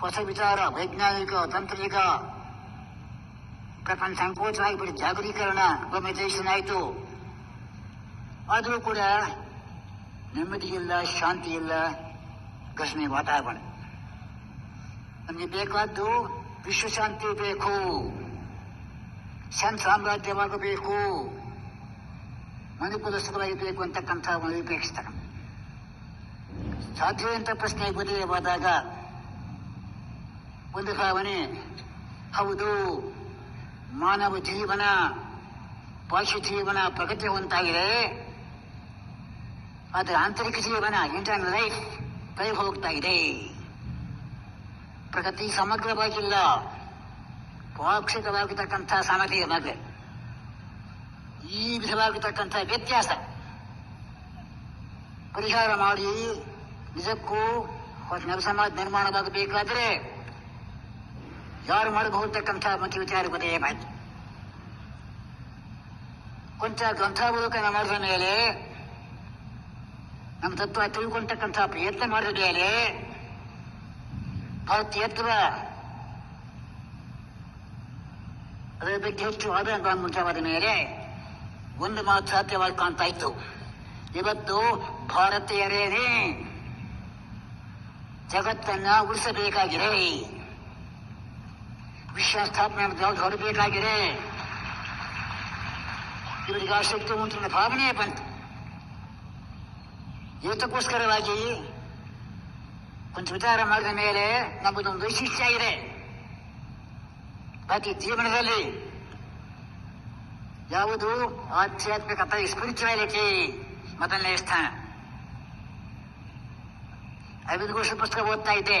ಹೊಸ ವಿಚಾರ ವೈಜ್ಞಾನಿಕ ತಾಂತ್ರಿಕ ಪ್ರಪಂಚ ಸಂಕೋಚವಾಗಿಬಿಟ್ಟು ಜಾಗರೀಕರಣ ಗ್ಲೋಬಲೈಸೇಷನ್ ಆಯಿತು ಆದರೂ ಕೂಡ ನೆಮ್ಮದಿ ಇಲ್ಲ ಶಾಂತಿ ಇಲ್ಲ ಘರ್ಷಣೆ ವಾತಾವರಣ ನಮಗೆ ಬೇಕಾದ್ದು ವಿಶ್ವಶಾಂತಿ ಬೇಕು ಶನ್ ಸಾಮ್ರಾಜ್ಯವಾಗಬೇಕು ಮನುಕುಲ ಸುಖವಾಗಿರಬೇಕು ಅಂತಕ್ಕಂಥ ಒಂದು ವಿಪೇಕ್ಷಿತ ಸಾಧ್ಯ ಅಂತ ಪ್ರಶ್ನೆ ಉದಯವಾದಾಗ ಒಂದು ಭಾವನೆ. ಹೌದು, ಮಾನವ ಜೀವನ ಪಶು ಜೀವನ ಪ್ರಗತಿ ಹೊಂತಾಗಿದೆ ಆದರೆ ಆಂತರಿಕ ಜೀವನ ಇಂಟರ್ನಲ್ ಲೈಫ್ ಕೈ ಹೋಗ್ತಾ ಇದೆ. ಪ್ರಗತಿ ಸಮಗ್ರವಾಗಿಲ್ಲ. ಪಾಕ್ಷಿಕವಾಗಿರ್ತಕ್ಕಂಥ ಸಮಗ್ರ ಬಗ್ಗೆ ಈ ವಿಧವಾಗಿರ್ತಕ್ಕಂಥ ವ್ಯತ್ಯಾಸ. ಪರಿಹಾರ ಮಾಡಿ, ನಿಜಕ್ಕೂ ಹೊಸ ನವ ಸಮಾಜ ನಿರ್ಮಾಣವಾಗಬೇಕಾದ್ರೆ ಯಾರು ಮಾಡಬಹುದಕ್ಕಂಥ ಮುಖ್ಯ ವಿಚಾರ ಬದಲೇ ಮಾಡಿ ಕೊಂಚ ಗ್ರಂಥಾವಲೋಕನ ಮಾಡಿದ ಮೇಲೆ, ನಮ್ಮ ತತ್ವ ತಿಳ್ಕೊಂತಕ್ಕಂಥ ಪ್ರಯತ್ನ ಮಾಡಿದ ಮೇಲೆ ಭಾರತೀಯತ್ವ ಅದರ ಬಗ್ಗೆ ಹೆಚ್ಚು ಆಧಾರ ಮುಂಚವಾದ ಮೇಲೆ ಒಂದು ಮಾತು ಸಾಧ್ಯವಾಗಿ ಕಾಣ್ತಾ ಇತ್ತು ಇವತ್ತು ಭಾರತೀಯರೇನೇ ಜಗತ್ತನ್ನ ಉಳಿಸಬೇಕಾಗಿದೆ. ವಿಶ್ವ ಸ್ಥಾಪನೆ ಜವಾಬ್ದಾರಿ ಹೊರಬೇಕಾಗಿದೆ ಇವರಿಗೆ ಆಸಕ್ತಿ ಉಂಟು ಭಾವನೆ ಬಂತು ಇದಕ್ಕೋಸ್ಕರವಾಗಿ ಕೊಂಚ ವಿಚಾರ ಮಾಡಿದ ಮೇಲೆ ನಮ್ಮದೊಂದು ವೈಶಿಷ್ಟ್ಯ ಇದೆ ಪ್ರತಿ ಜೀವನದಲ್ಲಿ ಯಾವುದು ಆಧ್ಯಾತ್ಮಿಕ ಸ್ಪಿರಿಚುವಾಲಿಟಿ ಮೊದಲನೇ ಸ್ಥಾನ ಅವಿದ್ಘೋಷ ಪುಸ್ತಕ ಓದ್ತಾ ಇದ್ದೆ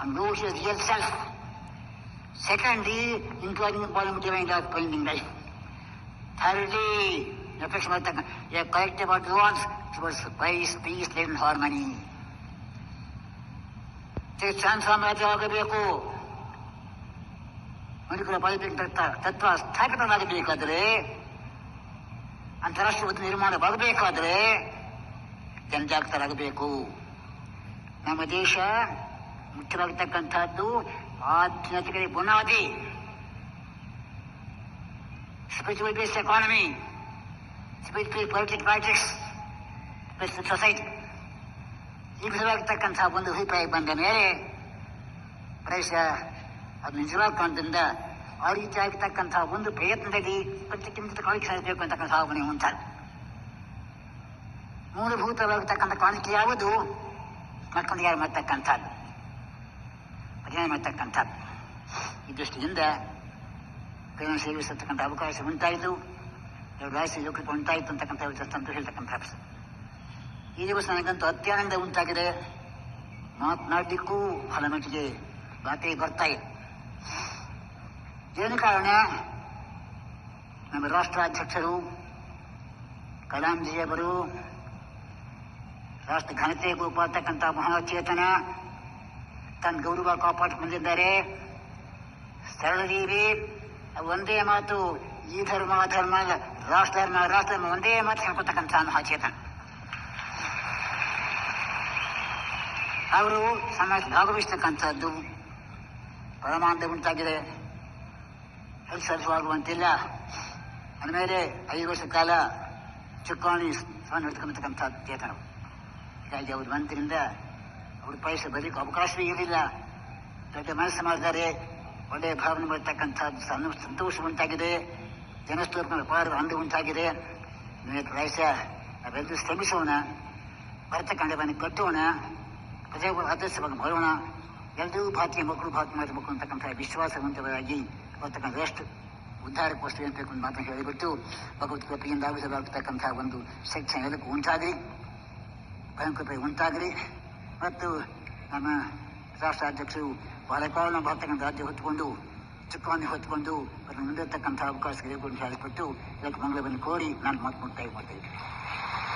and know his real self. Secondly, including the volume divine of finding life. Thirdly, reflection of the a collective advance towards peace, peace, live in harmony. ಶಾಂತ ಸಾಮ್ರಾಜ್ಯವಾಗಬೇಕು ಮನುಕುಲ ಬದುಕಿನ ತತ್ವ ಸ್ಥಾಪಿತವಾಗಬೇಕಾದರೆ ಅಂತಾರಾಷ್ಟ್ರೀಯ ಒತ್ತು ನಿರ್ಮಾಣವಾಗಬೇಕಾದರೆ ಜನಜಾಗೃತರಾಗಬೇಕು ನಮ್ಮ ದೇಶ ಮುಖ್ಯವಾಗಿರ್ತಕ್ಕಂಥದ್ದು ಆಧ್ಯಾತ್ಮಿಕ ಬುನಾದಿ spiritual based economy spiritual politic politics society ಈ ವಿಧವಾಗಿರ್ತಕ್ಕಂಥ ಒಂದು ಅಭಿಪ್ರಾಯ ಬಂದ ಮೇಲೆ ಪ್ರಾಯಶಃ ಅದು ನಿಜವಾದ ಕಾರಣದಿಂದ ಆ ರೀತಿಯಾಗಿರ್ತಕ್ಕಂಥ ಒಂದು ಪ್ರಯತ್ನದಲ್ಲಿ ಪ್ರತಿಕ್ಕಿಂತ ಕಾಣಿಕೆ ಸಾಧಬೇಕು ಅಂತಕ್ಕಂಥ ಭಾವನೆ ಉಂಟಾಗ ಮೂಲಭೂತವಾಗಿರ್ತಕ್ಕಂಥ ಕಾಣಿಕೆ ಯಾವುದು ಮಕ್ಕಳು ಯಾರು ಮಾಡ್ತಕ್ಕಂಥದ್ದು ಅಧ್ಯಯನ ಮಾಡ್ತಕ್ಕಂಥದ್ದು ಈ ದೃಷ್ಟಿಯಿಂದ ಪ್ರೇಮ ಸೇವಿಸತಕ್ಕಂಥ ಅವಕಾಶ ಉಂಟಾಯಿತು. ರಾಷ್ಟ್ರೀಯ ಲೋಕಕ್ಕೆ ಉಂಟಾಯಿತು ಅಂತಕ್ಕಂಥ ಸಂತೋಷ ಹೇಳ್ತಕ್ಕಂಥ ಈ ದಿವಸ ನನಗಂತೂ ಅತ್ಯಾನಂದ ಉಂಟಾಗಿದೆ. ಮಾತನಾಡಲಿಕ್ಕೂ ಹಲ ಮಟ್ಟಿಗೆ ಬಾಕಿ ಬರ್ತಾ ಇದೆ ಏನು ಕಾರಣ? ನಮ್ಮ ರಾಷ್ಟ್ರಾಧ್ಯಕ್ಷರು ಕಲಾಂಜಿಯವರು ರಾಷ್ಟ್ರ ಘನತೆ ಗೋಪಾಡ್ತಕ್ಕಂಥ ಮಹಾಚೇತನ ತನ್ನ ಗೌರವ ಕಾಪಾಡಿಕೊಂಡಿದ್ದಾರೆ ಸರಳದೀವಿ ಒಂದೇ ಮಾತು, ಈ ಧರ್ಮ ಧರ್ಮ ರಾಷ್ಟ್ರ ಧರ್ಮ ರಾಷ್ಟ್ರ ಧರ್ಮ ಒಂದೇ ಮಾತು ಹೇಳ್ಕೊತಕ್ಕಂಥ ಮಹಾಚೇತನ್. ಅವರು ಸಮಾಜ ಭಾಗವಹಿಸ್ತಕ್ಕಂಥದ್ದು ಪರಮಾನಂದ ಉಂಟಾಗಿದೆ. ಸರಿಸುವಾಗುವಂತಿಲ್ಲ. ಅಂದಮೇಲೆ ಐದು ವರ್ಷ ಕಾಲ ಚುಕ್ಕಾಣಿ ಹಿಡ್ಕೊಂಬತಕ್ಕಂಥ ಚೇತನ ಹೀಗಾಗಿ ಅವರು ಬಂದ್ರಿಂದ ಬರೀಕ್ಕೆ ಅವಕಾಶವೇ ಇರಲಿಲ್ಲ. ದೊಡ್ಡ ಮನಸ್ಸು ಮಾಡಿದ್ದಾರೆ ಒಳ್ಳೆಯ ಭಾವನೆ ಬರ್ತಕ್ಕಂಥದ್ದು ಸಣ್ಣ ಸಂತೋಷ ಉಂಟಾಗಿದೆ. ಜನಸ್ತೋರ್ನ ಅಪಾರ ಅಂದು ಉಂಟಾಗಿದೆ. ಪ್ರಾಯಶಃ ನಾವೆಲ್ಲರೂ ಶ್ರಮಿಸೋಣ. ಬರ್ತಕ್ಕಂಥವನ್ನು ಕಟ್ಟೋಣ. ಪ್ರಜೆಗಳು ಆದರ್ಶವಾಗಿ ಬರೋಣ. ಎಲ್ಲರೂ ಭಾರತೀಯ ಮಕ್ಕಳು ಭಾರತ ಮಾಡಬೇಕು ಅಂತಕ್ಕಂಥ ವಿಶ್ವಾಸವಂತರಾಗಿ ಬರ್ತಕ್ಕಂಥ ಎಷ್ಟು ಉದ್ಧಾರಕ್ಕೋಸ್ಕರ ಅಂತ ಮಾತನ್ನು ಹೇಳಿಬಿಟ್ಟು ಭಗವತ್ ಕೃಪೆಯಿಂದ ಆಗುತ್ತಲಾಗತಕ್ಕಂಥ ಒಂದು ಶಿಕ್ಷಣ ಎಲ್ಲಕ್ಕೂ ಉಂಟಾಗಲಿ. ಭಯಂಕೃಪೆ ಉಂಟಾಗಲಿ. ಮತ್ತು ನಮ್ಮ ರಾಷ್ಟ್ರಾಧ್ಯಕ್ಷರು ಬಾಳೆಕಾಳನ್ನ ಬರ್ತಕ್ಕಂಥ ರಾಜ್ಯ ಹೊತ್ತುಕೊಂಡು ಚುಕ್ಕಾಣಿ ಹೊತ್ತುಕೊಂಡು ಮುಂದಿರ್ತಕ್ಕಂಥ ಅವಕಾಶಗಳಿಗೆ ಹೇಳಿಕೊಟ್ಟು ಇದಕ್ಕೆ ಮಂಗಳವನ್ನು ಕೋರಿ ನಾನು ಮಾತು ಮಾಡ್ತಾ ಇದ್ದೀನಿ.